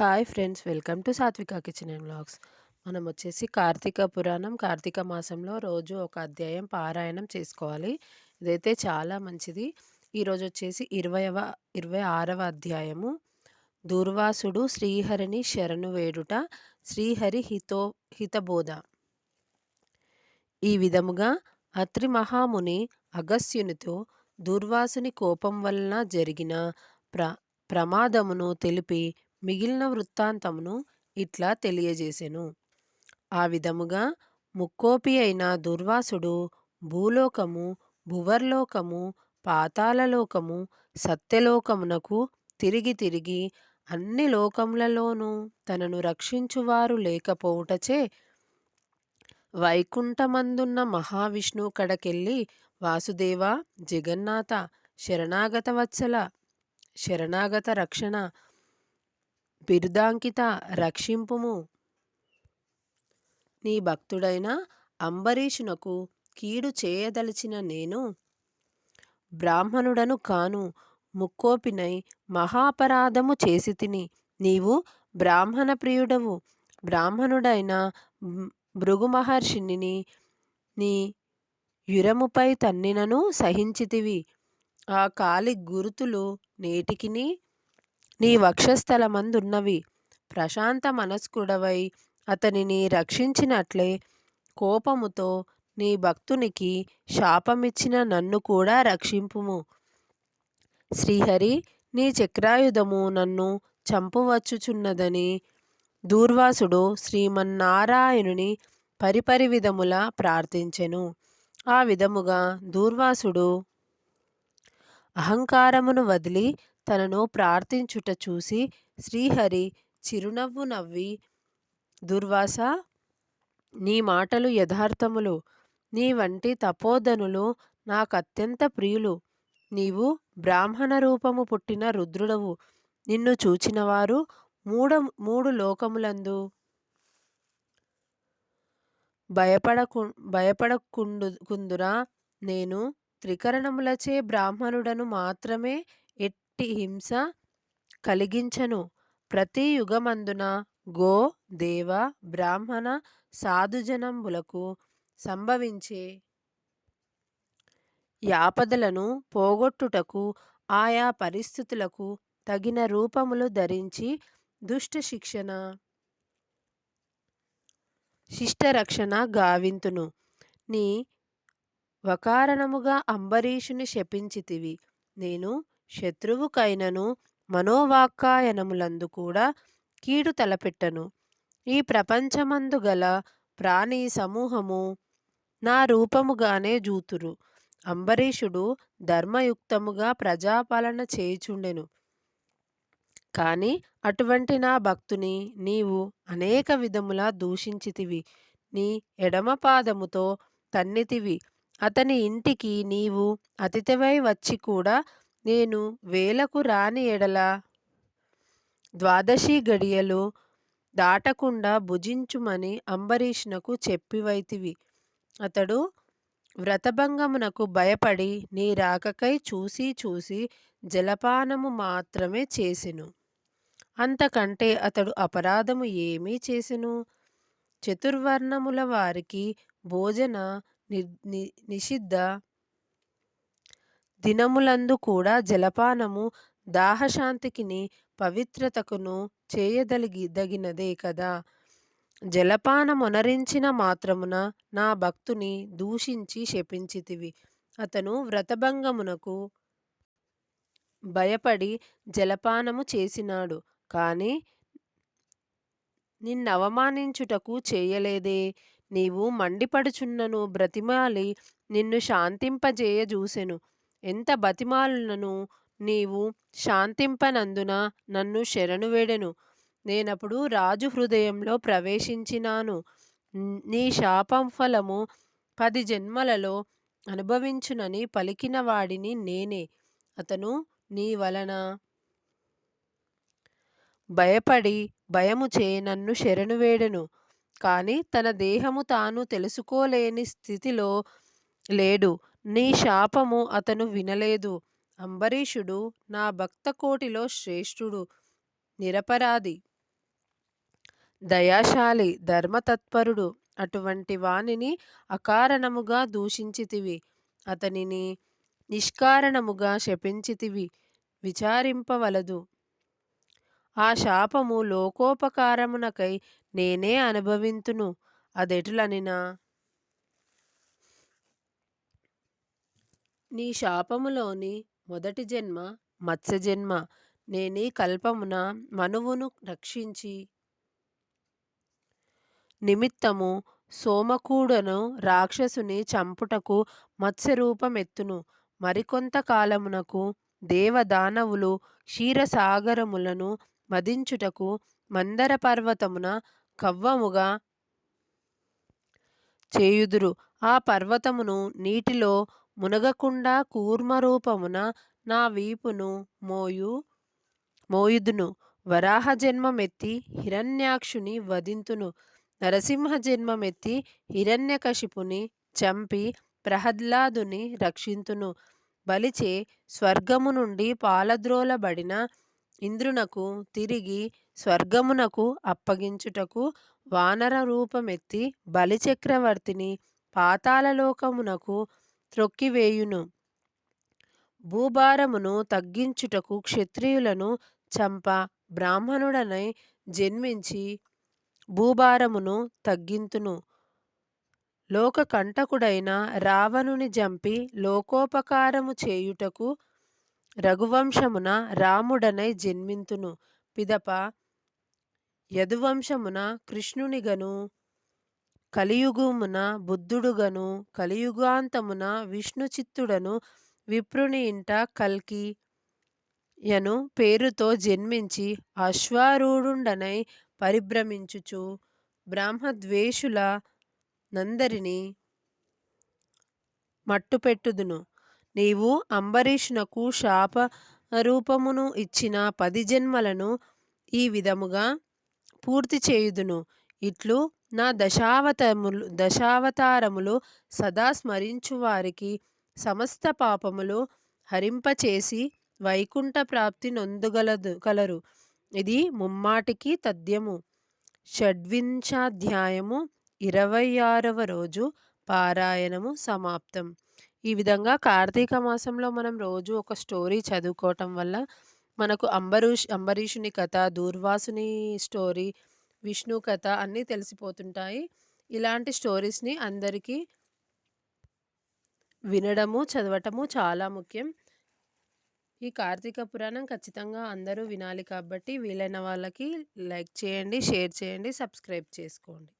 Hi friends welcome to Satvika kitchen and blogs మనం వచ్చేసి కార్తీక పురాణం కార్తీక మాసంలో రోజు ఒక అధ్యాయం పారాయణం చేసుకోవాలి. ఇదైతే చాలా మంచిది. ఈరోజు వచ్చేసి ఇరవైవ ఇరవై ఆరవ అధ్యాయము. దుర్వాసుడు శ్రీహరిని శరణు వేడుట శ్రీహరి హితో హితబోధ. ఈ విధముగా అత్రి మహాముని అగస్త్యునితో దుర్వాసుని కోపం వలన జరిగిన ప్ర ప్రమాదమును తెలిపి మిగిలిన వృత్తాంతమును ఇట్లా తెలియజేసెను. ఆ విధముగా ముక్కోపి అయిన దుర్వాసుడు భూలోకము భువర్లోకము పాతాళలోకము సత్యలోకమునకు తిరిగి తిరిగి అన్ని లోకములలోనూ తనను రక్షించువారు లేకపోవుటచే వైకుంఠమందున్న మహావిష్ణు కడకెళ్ళి వాసుదేవ జగన్నాథ శరణాగత వత్సల శరణాగత రక్షణ బిరుదాంకిత రక్షింపుము. నీ భక్తుడైన అంబరీషునకు కీడు చేయదలిచిన నేను బ్రాహ్మణుడను కాను ముక్కోపినై మహాపరాధము చేసి తిని. నీవు బ్రాహ్మణ ప్రియుడవు. బ్రాహ్మణుడైన భృగు మహర్షిని నీ యురముపై తన్నినను సహించితివి. ఆ కాలి గురుతులు నేటికిని నీ వక్షస్థలమందున్నవి. ప్రశాంత మనస్కుడవై అతనిని రక్షించినట్లే కోపముతో నీ భక్తునికి శాపమిచ్చిన నన్ను కూడా రక్షింపుము. శ్రీహరి నీ చక్రాయుధము నన్ను చంపవచ్చుచున్నదని దూర్వాసుడు శ్రీమన్నారాయణుని పరిపరి విధముల ప్రార్థించెను. ఆ విధముగా దూర్వాసుడు అహంకారమును వదిలి తనను ప్రార్థించుట చూసి శ్రీహరి చిరునవ్వు నవ్వి దుర్వాస నీ మాటలు యథార్థములు. నీ వంటి తపోధనులు నాకత్యంత ప్రియులు. నీవు బ్రాహ్మణ రూపము పుట్టిన రుద్రుడవు. నిన్ను చూచినవారు మూడ మూడు లోకములందు. భయపడకు భయపడకుండు కుందురా నేను త్రికరణములచే బ్రాహ్మణుడను మాత్రమే ఎట్టి హింస కలిగించను? ప్రతి యుగమందున గో దేవ బ్రాహ్మణ సాధుజనంబులకు సంభవించే యాపదలను పోగొట్టుటకు ఆయా పరిస్థితులకు తగిన రూపములు ధరించి దుష్ట శిక్షణ శిష్టరక్షణ గావింతును. నీ వకారణముగా అంబరీషుని శపించితివి. నేను శత్రువుకైనను మనోవాక్కాయనములందు కూడా కీడు తలపెట్టను. ఈ ప్రపంచమందు గల ప్రాణి సమూహము నా రూపముగానే జూతురు. అంబరీషుడు ధర్మయుక్తముగా ప్రజాపాలన చేయుచుండెను. కాని అటువంటి నా భక్తుని నీవు అనేక విధములా దూషించితివి. నీ ఎడమ పాదముతో తన్నితివి. అతని ఇంటికి నీవు అతిథివై వచ్చి కూడా నేను వేలకు రాని ఎడల ద్వాదశి గడియలు దాటకుండా భుజించుమని అంబరీషునకు చెప్పివైతివి. అతడు వ్రతభంగమునకు భయపడి నీ రాకకై చూసి చూసి జలపానము మాత్రమే చేసెను. అంతకంటే అతడు అపరాధము ఏమీ చేసెను? చతుర్వర్ణముల వారికి భోజన నిషిద్ధ దినములందు కూడా జలపానము దాహశాంతికిని పవిత్రతకును చేయదలిగి దగినదే కదా. జలపానమొనరించిన మాత్రమున నా భక్తుని దూషించి శపించితివి. అతను వ్రతభంగమునకు భయపడి జలపానము చేసినాడు. కానీ నిన్నవమానించుటకు చేయలేదే. నీవు మండిపడుచున్నను బ్రతిమాలి నిన్ను శాంతింపజేయ చూసెను ఎంత బతిమాలునను నీవు శాంతింపనందున నన్ను శరణు వేడెను. నేనప్పుడు రాజు హృదయంలో ప్రవేశించినాను. నీ శాపం ఫలము పది జన్మలలో అనుభవించునని పలికిన వాడిని నేనే. అతను నీ వలన భయపడి భయముచే నన్ను శరణు వేడెను. కానీ తన దేహము తాను తెలుసుకోలేని స్థితిలో లేడు. నీ శాపము అతను వినలేదు. అంబరీషుడు నా భక్త కోటిలో శ్రేష్ఠుడు నిరపరాధి దయాశాలి ధర్మతత్పరుడు అటువంటి వానిని అకారణముగా దూషించితివి. అతనిని నిష్కారణముగా శపించితివి. విచారింపవలదు. ఆ శాపము లోకోపకారమునకై నేనే అనుభవింతును. అదెటులనినా? నీ శాపములోని మొదటి జన్మ మత్స్యజన్మ నేనీ కల్పమున మనువును రక్షించి. నిమిత్తము సోమకూడను రాక్షసుని చంపుటకు మత్స్యరూపమెత్తును. మరికొంత కాలమునకు దేవదానవులు క్షీరసాగరములను మదించుటకు మందర పర్వతమున కవ్వముగా చేయుదురు. ఆ పర్వతమును నీటిలో మునగకుండా కూర్మరూపమున నా వీపును మోయు మోయుదును. వరాహ జన్మమెత్తి హిరణ్యాక్షుని వధింతును. నరసింహ జన్మమెత్తి హిరణ్యకశిపుని చంపి ప్రహ్లాదుని రక్షింతును. బలిచే స్వర్గము నుండి పాలద్రోలబడిన ఇంద్రునకు తిరిగి స్వర్గమునకు అప్పగించుటకు వానర రూపమెత్తి బలిచక్రవర్తిని పాతాళలోకమునకు త్రొక్కివేయును. భూభారమును తగ్గించుటకు క్షత్రియులను చంప బ్రాహ్మణుడనై జన్మించి భూభారమును తగ్గింతును. లోకకంటకుడైన రావణుని జంపి లోకోపకారము చేయుటకు రఘువంశమున రాముడనై జన్మింతును. పిదప యదువంశమున కృష్ణునిగను కలియుగమున బుద్ధుడుగను కలియుగాంతమున విష్ణుచిత్తుడను విప్రుని ఇంట కల్కి యను పేరుతో జన్మించి అశ్వారూఢుండనై పరిభ్రమించుచు బ్రాహ్మద్వేషుల నందరిని మట్టుపెట్టుదును. నీవు అంబరీషునకు శాప రూపమును ఇచ్చిన పది జన్మలను ఈ విధముగా పూర్తి చేయుదును. ఇట్లు నా దశావతములు దశావతారములు సదా స్మరించువారికి సమస్త పాపములు హరింపచేసి వైకుంఠ ప్రాప్తి నొందుగలదు కలరు. ఇది ముమ్మాటికి తథ్యము. షడ్వింశాధ్యాయము ఇరవై ఆరవ రోజు పారాయణము సమాప్తం. ఈ విధంగా కార్తీక మాసంలో మనం రోజు ఒక స్టోరీ చదువుకోవటం వల్ల మనకు అంబరీష్ అంబరీషుని కథ దూర్వాసుని స్టోరీ విష్ణు కథ అన్నీ తెలిసిపోతుంటాయి. ఇలాంటి స్టోరీస్ని అందరికీ వినడము చదవటము చాలా ముఖ్యం. ఈ కార్తీక పురాణం ఖచ్చితంగా అందరూ వినాలి కాబట్టి వీలైన వాళ్ళకి లైక్ చేయండి షేర్ చేయండి సబ్స్క్రైబ్ చేసుకోండి.